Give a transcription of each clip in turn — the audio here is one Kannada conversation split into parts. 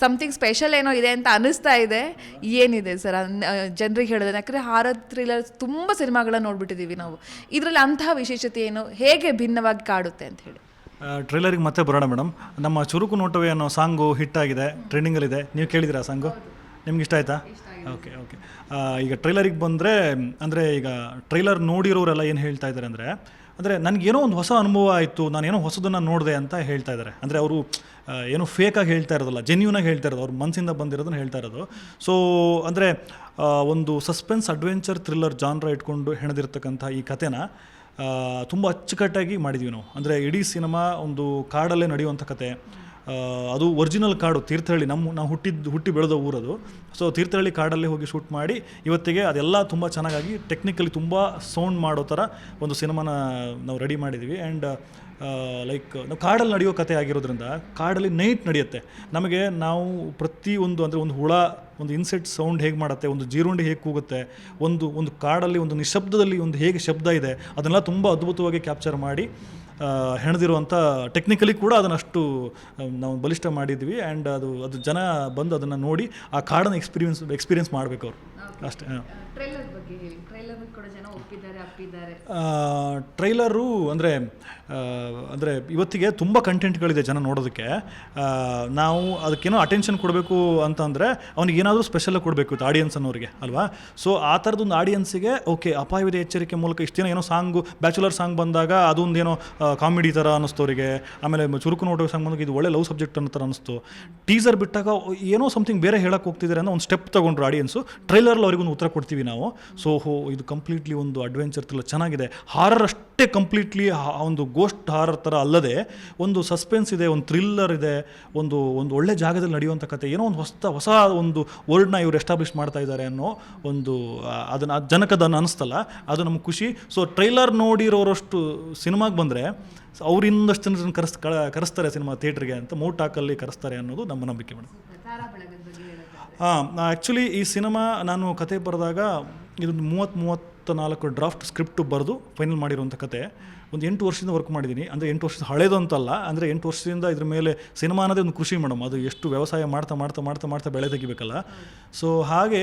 ಸಮಥಿಂಗ್ ಸ್ಪೆಷಲ್ ಏನೋ ಇದೆ ಅಂತ ಅನಿಸ್ತಾ ಇದೆ. ಏನಿದೆ ಸರ್? ಜನರಿಗೆ ಹೇಳಿದ್ರೆ ಯಾಕಂದರೆ ಹಾರರ್ ಥ್ರಿಲ್ಲರ್ ತುಂಬ ಸಿನಿಮಾಗಳನ್ನ ನೋಡ್ಬಿಟ್ಟಿದ್ದೀವಿ ನಾವು. ಇದರಲ್ಲಿ ಅಂತಹ ವಿಶೇಷತೆ ಏನು? ಹೇಗೆ ಭಿನ್ನವಾಗಿ ಕಾಡುತ್ತೆ ಅಂತ ಹೇಳಿ. ಟ್ರೇಲರಿಗೆ ಮತ್ತೆ ಬರೋಣ ಮೇಡಮ್ ನಮ್ಮ ಚುರುಕು ನೋಟವೇ ಅನ್ನೋ ಸಾಂಗು ಹಿಟ್ ಆಗಿದೆ ಟ್ರೆಂಡಿಂಗಲ್ಲಿದೆ ನೀವು ಕೇಳಿದಿರಾ ಸಾಂಗು? ನಿಮ್ಗೆ ಇಷ್ಟ ಆಯ್ತಾ? ಓಕೆ ಓಕೆ ಈಗ ಟ್ರೈಲರಿಗೆ ಬಂದರೆ ಅಂದರೆ ಈಗ ಟ್ರೈಲರ್ ನೋಡಿರೋರೆಲ್ಲ ಏನು ಹೇಳ್ತಾ ಇದ್ದಾರೆ ಅಂದರೆ ಅಂದರೆ ನನಗೇನೋ ಒಂದು ಹೊಸ ಅನುಭವ ಆಯಿತು ನಾನೇನೋ ಹೊಸದನ್ನು ನೋಡಿದೆ ಅಂತ ಹೇಳ್ತಾ ಇದ್ದಾರೆ ಅಂದರೆ ಅವರು ಏನೋ ಫೇಕಾಗಿ ಹೇಳ್ತಾ ಇರೋದಲ್ಲ ಜೆನ್ಯೂನಾಗಿ ಹೇಳ್ತಾ ಇರೋದು ಅವ್ರ ಮನಸ್ಸಿಂದ ಬಂದಿರೋದನ್ನ ಹೇಳ್ತಾ ಇರೋದು. ಸೊ ಅಂದರೆ ಒಂದು ಸಸ್ಪೆನ್ಸ್ ಅಡ್ವೆಂಚರ್ ಥ್ರಿಲ್ಲರ್ ಜಾನ್ರ ಇಟ್ಕೊಂಡು ಹೆಣೆದಿರ್ತಕ್ಕಂಥ ಈ ಕಥೆನ ತುಂಬ ಅಚ್ಚುಕಟ್ಟಾಗಿ ಮಾಡಿದ್ವಿ ನಾವು. ಅಂದರೆ ಇಡೀ ಸಿನಿಮಾ ಒಂದು ಕಾಡಲ್ಲೇ ನಡೆಯುವಂಥ ಕತೆ ಅದು ಒರಿಜಿನಲ್ ಕಾಡು ತೀರ್ಥಹಳ್ಳಿ ನಮ್ಮ ನಾವು ಹುಟ್ಟಿದ್ದು ಹುಟ್ಟಿ ಬೆಳೆದ ಊರದು. ಸೊ ತೀರ್ಥಹಳ್ಳಿ ಕಾಡಲ್ಲಿ ಹೋಗಿ ಶೂಟ್ ಮಾಡಿ, ಇವತ್ತಿಗೆ ಅದೆಲ್ಲ ತುಂಬ ಚೆನ್ನಾಗಾಗಿ ಟೆಕ್ನಿಕಲಿ ತುಂಬ ಸೌಂಡ್ ಮಾಡೋ ಥರ ಒಂದು ಸಿನಿಮಾನ ನಾವು ರೆಡಿ ಮಾಡಿದ್ವಿ. ಆ್ಯಂಡ್ ಲೈಕ್ ನಾವು ಕಾಡಲ್ಲಿ ನಡೆಯೋ ಕತೆ ಆಗಿರೋದ್ರಿಂದ ಕಾಡಲ್ಲಿ ನೈಟ್ ನಡೆಯುತ್ತೆ. ನಮಗೆ ನಾವು ಪ್ರತಿ ಒಂದು ಅಂದರೆ ಒಂದು ಹುಳ, ಒಂದು ಇನ್ಸೆಟ್ ಸೌಂಡ್ ಹೇಗೆ ಮಾಡುತ್ತೆ, ಒಂದು ಜೀರುಂಡಿ ಹೇಗೆ ಕೂಗುತ್ತೆ, ಒಂದು ಒಂದು ಕಾಡಲ್ಲಿ ಒಂದು ನಿಶಬ್ದದಲ್ಲಿ ಒಂದು ಹೇಗೆ ಶಬ್ದ ಇದೆ, ಅದನ್ನೆಲ್ಲ ತುಂಬ ಅದ್ಭುತವಾಗಿ ಕ್ಯಾಪ್ಚರ್ ಮಾಡಿ ಹೆಣೆದಿರುವಂಥ ಟೆಕ್ನಿಕಲಿ ಕೂಡ ಅದನ್ನು ಅಷ್ಟು ನಾವು ಬಲಿಷ್ಠ ಮಾಡಿದ್ವಿ ಆ್ಯಂಡ್ ಅದು ಅದು ಜನ ಬಂದು ಅದನ್ನು ನೋಡಿ ಆ ಕಾಡನ್ನು ಎಕ್ಸ್ಪೀರಿಯನ್ಸ್ ಎಕ್ಸ್ಪೀರಿಯನ್ಸ್ ಮಾಡಬೇಕು ಅವರು. ಅಷ್ಟೇ ಟ್ರೈಲರ್ ಅಂದರೆ ಅಂದರೆ ಇವತ್ತಿಗೆ ತುಂಬ ಕಂಟೆಂಟ್ಗಳಿದೆ ಜನ ನೋಡೋದಕ್ಕೆ. ನಾವು ಅದಕ್ಕೇನೋ ಅಟೆನ್ಷನ್ ಕೊಡಬೇಕು ಅಂತಂದರೆ ಅವ್ನಿಗೆ ಏನಾದರೂ ಸ್ಪೆಷಲ್ ಕೊಡಬೇಕು ಇತ್ತು ಆಡಿಯನ್ಸ್ ಅನ್ನೋರಿಗೆ, ಅಲ್ವಾ? ಸೊ ಆ ಥರದೊಂದು ಆಡಿಯನ್ಸಿಗೆ ಓಕೆ ಅಪಾಯವಿದೆ ಎಚ್ಚರಿಕೆ ಮೂಲಕ ಇಷ್ಟು ದಿನ ಏನೋ ಸಾಂಗು ಬ್ಯಾಚುಲರ್ ಸಾಂಗ್ ಬಂದಾಗ ಅದೊಂದೇನೋ ಕಾಮಿಡಿ ಥರ ಅನ್ನಿಸ್ತು ಅವರಿಗೆ ಆಮೇಲೆ ಚುರುಕು ನೋಡೋ ಸಾಂಗ್ ಬಂದಾಗ ಇದು ಒಳ್ಳೆ ಲವ್ ಸಬ್ಜೆಕ್ಟ್ ಅನ್ನೋ ಥರ ಅನ್ನಿಸ್ತು. ಟೀಸರ್ ಬಿಟ್ಟಾಗ ಏನೋ ಸಮಥಿಂಗ್ ಬೇರೆ ಹೇಳಕ್ಕೆ ಹೋಗ್ತಿದ್ದಾರೆ ಅಂತ ಒಂದು ಸ್ಟೆಪ್ ತೊಗೊಂಡ್ರು ಆಡಿಯನ್ಸು ಟ್ರೈಲರ್ಲ್ಲಿ ಅವ್ರಿಗೊಂದು ಉತ್ತರ ಕೊಡ್ತೀವಿ ನಾವು. ಸೊ ಹೋ ಇದು ಕಂಪ್ಲೀಟ್ಲಿ ಒಂದು ಅಡ್ವೆಂಚರ್ ಥರ ಚೆನ್ನಾಗಿದೆ. ಹಾರರ್ ಅಷ್ಟೇ ಕಂಪ್ಲೀಟ್ಲಿ ಒಂದು ಗೋಸ್ಟ್ ಹಾರರ್ ಥರ ಅಲ್ಲದೆ ಒಂದು ಸಸ್ಪೆನ್ಸ್ ಇದೆ ಒಂದು ಥ್ರಿಲ್ಲರ್ ಇದೆ ಒಂದು ಒಂದು ಒಳ್ಳೆ ಜಾಗದಲ್ಲಿ ನಡೆಯುವಂಥ ಕತೆ ಏನೋ ಒಂದು ಹೊಸ ಹೊಸ ಒಂದು ವರ್ಡ್ನ ಇವ್ರು ಎಸ್ಟಾಬ್ಲಿಷ್ ಮಾಡ್ತಾ ಇದ್ದಾರೆ ಅನ್ನೋ ಒಂದು ಅದನ್ನು ಜನಕದನ್ನು ಅನಿಸ್ತಲ್ಲ ಅದು ನಮ್ಗೆ ಖುಷಿ. ಸೊ ಟ್ರೈಲರ್ ನೋಡಿರೋರಷ್ಟು ಸಿನಿಮಾಗೆ ಬಂದರೆ ಅವರಿಂದಷ್ಟು ಜನರನ್ನು ಕರೆಸ್ ಕರೆಸ್ತಾರೆ ಸಿನಿಮಾ ಥಿಯೇಟ್ರಿಗೆ ಅಂತ ಮೌಟಾಕಲ್ಲಿ ಕರೆಸ್ತಾರೆ ಅನ್ನೋದು ನಮ್ಮ ನಂಬಿಕೆ ಮೇಡಮ್ ಹಾಂ ಆ್ಯಕ್ಚುಲಿ ಈ ಸಿನಿಮಾ ನಾನು ಕತೆ ಬರೆದಾಗ ಇದೊಂದು ಮೂವತ್ತು ಮೂವತ್ತ ನಾಲ್ಕು ಡ್ರಾಫ್ಟ್ ಸ್ಕ್ರಿಪ್ಟ್ ಬರೆದು ಫೈನಲ್ ಮಾಡಿರುವಂಥ ಕತೆ. ಒಂದು ಎಂಟು ವರ್ಷದಿಂದ ವರ್ಕ್ ಮಾಡಿದ್ದೀನಿ. ಅಂದರೆ ಎಂಟು ವರ್ಷದ ಹಳೇದು ಅಂತಲ್ಲ, ಅಂದರೆ ಎಂಟು ವರ್ಷದಿಂದ ಇದ್ರ ಮೇಲೆ ಸಿನಿಮಾ ಅನ್ನೋದೇ ಒಂದು ಕೃಷಿ ಮೇಡಮ್. ಅದು ಎಷ್ಟು ವ್ಯವಸಾಯ ಮಾಡ್ತಾ ಮಾಡ್ತಾ ಮಾಡ್ತಾ ಮಾಡ್ತಾ ಬೆಳೆ ತೆಗಿಬೇಕಲ್ಲ. ಸೊ ಹಾಗೆ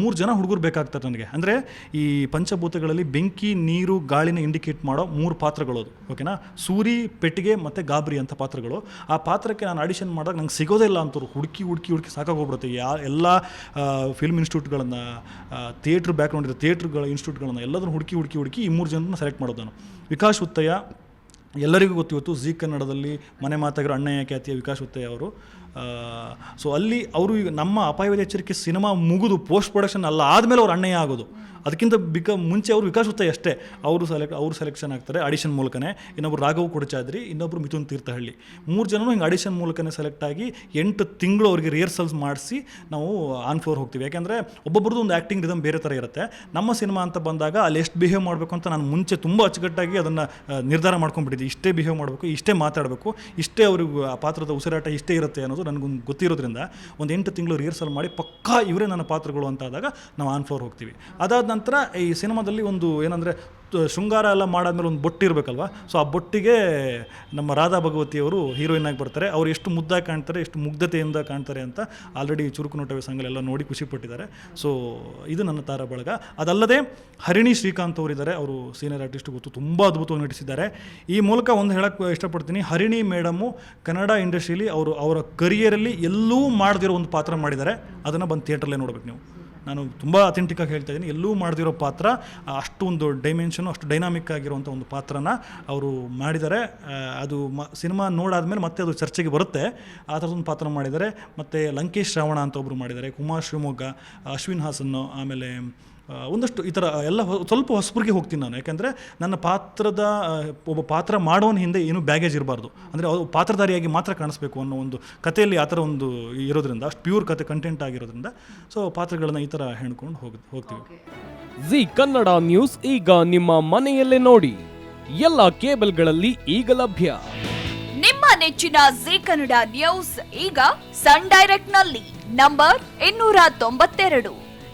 ಮೂರು ಜನ ಹುಡುಗರು ಬೇಕಾಗ್ತಾರೆ ನನಗೆ. ಅಂದರೆ ಈ ಪಂಚಭೂತಗಳಲ್ಲಿ ಬೆಂಕಿ, ನೀರು, ಗಾಳಿನ ಇಂಡಿಕೇಟ್ ಮಾಡೋ ಮೂರು ಪಾತ್ರಗಳು ಅದು ಓಕೆನಾ? ಸೂರಿ, ಪೆಟ್ಟಿಗೆ ಮತ್ತು ಗಾಬರಿ ಅಂತ ಪಾತ್ರಗಳು. ಆ ಪಾತ್ರಕ್ಕೆ ನಾನು ಆಡಿಷನ್ ಮಾಡಿದಾಗ ನಂಗೆ ಸಿಗೋದೇ ಇಲ್ಲ ಅಂತವ್ರು. ಹುಡುಕಿ ಹುಡುಕಿ ಹುಡುಕಿ ಸಾಕಾಗೋಗ್ಬಿಡುತ್ತೆ. ಯಾ, ಎಲ್ಲ ಫಿಲ್ಮ್ ಇನ್ಸ್ಟಿಟ್ಯೂಟ್ಗಳನ್ನು ಥಿಯೇಟ್ರ್ ಬ್ಯಾಕ್ಗ್ರೌಂಡ್ ಇರೋ ಥಿಯೇಟ್ರ್ಗಳ ಇನ್ಸ್ಟಿಟ್ಯೂಟ್ಗಳನ್ನು ಎಲ್ಲದನ್ನು ಹುಡುಕಿ ಹುಡುಕಿ ಹುಡುಕಿ ಈ ಮೂರು ಜನರನ್ನ ಸೆಲೆಕ್ಟ್ ಮಾಡೋದು ನಾನು. ವಿಕಾಸ್ ಉತ್ತಯ್ಯ, ಎಲ್ಲರಿಗೂ ಗೊತ್ತಿವತ್ತು ಜಿ ಕನ್ನಡದಲ್ಲಿ ಮನೆ ಮಾತಾಗಿರೋ ಅಣ್ಣಯ್ಯ, ಖ್ಯಾತಿಯ ವಿಕಾಸ್ ಉತ್ತಯ್ಯ ಅವರು. ಸೊ ಅಲ್ಲಿ ಅವರು ಈಗ ನಮ್ಮ ಅಪಾಯವಾದ ಎಚ್ಚರಿಕೆ ಸಿನಿಮಾ ಮುಗಿದು ಪೋಸ್ಟ್ ಪ್ರೊಡಕ್ಷನ್ ಅಲ್ಲ ಆದಮೇಲೆ ಅವ್ರು ಅಣ್ಣಯ್ಯ ಆಗೋದು. ಅದಕ್ಕಿಂತ ಬಿಕ ಮುಂಚೆ ಅವರು ವಿಕಾಸ್ ಉತ್ತಯ್ಯ ಅಷ್ಟೇ. ಅವರು ಸೆಲೆಕ್ಟ್ ಅವರು ಸೆಲೆಕ್ಷನ್ ಆಗ್ತಾರೆ ಆಡಿಷನ್ ಮೂಲಕನೇ. ಇನ್ನೊಬ್ರು ರಾಘವ್ ಕೊಡಚಾದ್ರಿ, ಇನ್ನೊಬ್ರು ಮಿಥುನ್ ತೀರ್ಥಹಳ್ಳಿ. ಮೂರು ಜನನು ಹಿಂಗೆ ಆಡಿಷನ್ ಮೂಲಕನೇ ಸೆಲೆಕ್ಟ್ ಆಗಿ ಎಂಟು ತಿಂಗಳು ಅವರಿಗೆ ರಿಹರ್ಸಲ್ಸ್ ಮಾಡಿಸಿ ನಾವು ಆನ್ ಫ್ಲೋರ್ ಹೋಗ್ತೀವಿ. ಯಾಕೆಂದರೆ ಒಬ್ಬೊಬ್ರದ್ದು ಒಂದು ಆ್ಯಕ್ಟಿಂಗ್ ರಿದಮ್ ಬೇರೆ ಥರ ಇರುತ್ತೆ. ನಮ್ಮ ಸಿನಿಮಾ ಅಂತ ಬಂದಾಗ ಅಲ್ಲಿ ಎಷ್ಟು ಬಿಹೇವ್ ಮಾಡಬೇಕು ಅಂತ ನಾನು ಮುಂಚೆ ತುಂಬ ಅಚ್ಚುಕಟ್ಟಾಗಿ ಅದನ್ನು ನಿರ್ಧಾರ ಮಾಡ್ಕೊಂಡ್ಬಿಟ್ಟಿದ್ದೆ. ಇಷ್ಟೇ ಬಿಹೇವ್ ಮಾಡಬೇಕು, ಇಷ್ಟೇ ಮಾತಾಡಬೇಕು, ಇಷ್ಟೇ ಅವ್ರಿಗೆ ಆ ಪಾತ್ರದ ಉಸಿರಾಟ ಇಷ್ಟೇ ಇರುತ್ತೆ ಅನ್ನೋದು ನನಗೊಂದು ಗೊತ್ತಿರೋದ್ರಿಂದ ಒಂದು ಎಂಟು ತಿಂಗಳು ರಿಹರ್ಸಲ್ ಮಾಡಿ ಪಕ್ಕಾ ಇವರೇ ನನ್ನ ಪಾತ್ರಗಳು ಅಂತ ಆದಾಗ ನಾವು ಆನ್ ಫ್ಲೋರ್ ಹೋಗ್ತೀವಿ. ಅದಾದ ನಂತರ ಈ ಸಿನಿಮಾದಲ್ಲಿ ಒಂದು ಏನಂದರೆ ಶೃಂಗಾರ ಎಲ್ಲ ಮಾಡಾದ್ಮೇಲೆ ಒಂದು ಬೊಟ್ಟು ಇರಬೇಕಲ್ವ? ಸೊ ಆ ಬೊಟ್ಟಿಗೆ ನಮ್ಮ ರಾಧಾ ಭಗವತಿಯವರು ಹೀರೋಯಿನ್ ಆಗಿ ಬರ್ತಾರೆ. ಅವ್ರು ಎಷ್ಟು ಮುದ್ದಾಗಿ ಕಾಣ್ತಾರೆ, ಎಷ್ಟು ಮುಗ್ಧತೆಯಿಂದ ಕಾಣ್ತಾರೆ ಅಂತ ಆಲ್ರೆಡಿ ಚುರುಕು ನೋಟವೇ ಸಂಘಲೆಲ್ಲ ನೋಡಿ ಖುಷಿ ಪಟ್ಟಿದ್ದಾರೆ. ಸೊ ಇದು ನನ್ನ ತಾರ ಬಳಗ. ಅದಲ್ಲದೆ ಹರಿಣಿ ಶ್ರೀಕಾಂತ್ ಅವರಿದ್ದಾರೆ ಅವರು ಸೀನಿಯರ್ ಆರ್ಟಿಸ್ಟ್ ಗೊತ್ತು ತುಂಬ ಅದ್ಭುತವಾಗಿ ನಟಿಸಿದ್ದಾರೆ. ಈ ಮೂಲಕ ಒಂದು ಹೇಳಕ್ಕೆ ಇಷ್ಟಪಡ್ತೀನಿ. ಹರಿಣಿ ಮೇಡಮು ಕನ್ನಡ ಇಂಡಸ್ಟ್ರಿಯಲ್ಲಿ ಅವರು ಅವರ ಕರಿಯರಲ್ಲಿ ಎಲ್ಲೂ ಮಾಡದಿರೋ ಒಂದು ಪಾತ್ರ ಮಾಡಿದ್ದಾರೆ. ಅದನ್ನು ಬಂದು ಥಿಯೇಟ್ರಲ್ಲೇ ನೋಡ್ಬೇಕು ನೀವು. ನಾನು ತುಂಬ ಅಥೆಂಟಿಕ್ಕಾಗಿ ಹೇಳ್ತಾ ಇದ್ದೀನಿ. ಎಲ್ಲೂ ಮಾಡದಿರೋ ಪಾತ್ರ, ಅಷ್ಟೊಂದು ಡೈಮೆನ್ಷನು ಅಷ್ಟು ಡೈನಾಮಿಕ್ ಆಗಿರುವಂಥ ಒಂದು ಪಾತ್ರನ ಅವರು ಮಾಡಿದ್ದಾರೆ. ಅದು ಮ, ಸಿನಿಮಾ ನೋಡಾದ್ಮೇಲೆ ಮತ್ತೆ ಅದು ಚರ್ಚೆಗೆ ಬರುತ್ತೆ. ಆ ಥರದೊಂದು ಪಾತ್ರ ಮಾಡಿದ್ದಾರೆ. ಮತ್ತು ಲಂಕೇಶ್ ರಾವಣ ಅಂತ ಒಬ್ಬರು ಮಾಡಿದ್ದಾರೆ. ಕುಮಾರ್ ಶಿವಮೊಗ್ಗ, ಅಶ್ವಿನ್ ಹಾಸನ್ನು, ಆಮೇಲೆ ಒಂದಷ್ಟು ಈ ಥರ ಎಲ್ಲ ಹೊ- ಸ್ವಲ್ಪ ಹೊಸಬ್ರಿಗೆ ಹೋಗ್ತೀನಿ ನಾನು. ಯಾಕೆಂದರೆ ನನ್ನ ಪಾತ್ರದ ಒಬ್ಬ ಪಾತ್ರ ಮಾಡೋನ ಹಿಂದೆ ಏನೂ ಬ್ಯಾಗೇಜ್ ಇರಬಾರ್ದು. ಅಂದರೆ ಅದು ಪಾತ್ರಧಾರಿಯಾಗಿ ಮಾತ್ರ ಕಾಣಿಸ್ಬೇಕು ಅನ್ನೋ ಒಂದು ಕಥೆಯಲ್ಲಿ ಆ ಥರ ಒಂದು ಇರೋದ್ರಿಂದ ಅಷ್ಟು ಪ್ಯೂರ್ ಕತೆ ಕಂಟೆಂಟ್ ಆಗಿರೋದ್ರಿಂದ. ಸೊ ಪಾತ್ರಗಳನ್ನ ಈ ಥರ ಹೆಣ್ಕೊಂಡು ಹೋಗಿ ಹೋಗ್ತೀವಿ. ಜಿ ಕನ್ನಡ ನ್ಯೂಸ್ ಈಗ ನಿಮ್ಮ ಮನೆಯಲ್ಲೇ ನೋಡಿ. ಎಲ್ಲ ಕೇಬಲ್ಗಳಲ್ಲಿ ಈಗ ಲಭ್ಯ. ನಿಮ್ಮ ನೆಚ್ಚಿನ ಜಿ ಕನ್ನಡ ನ್ಯೂಸ್ ಈಗ ಸನ್ ಡೈರೆಕ್ಟ್ನಲ್ಲಿ. ನಂಬರ್ ಇನ್ನೂರ ತೊಂಬತ್ತೆರಡು.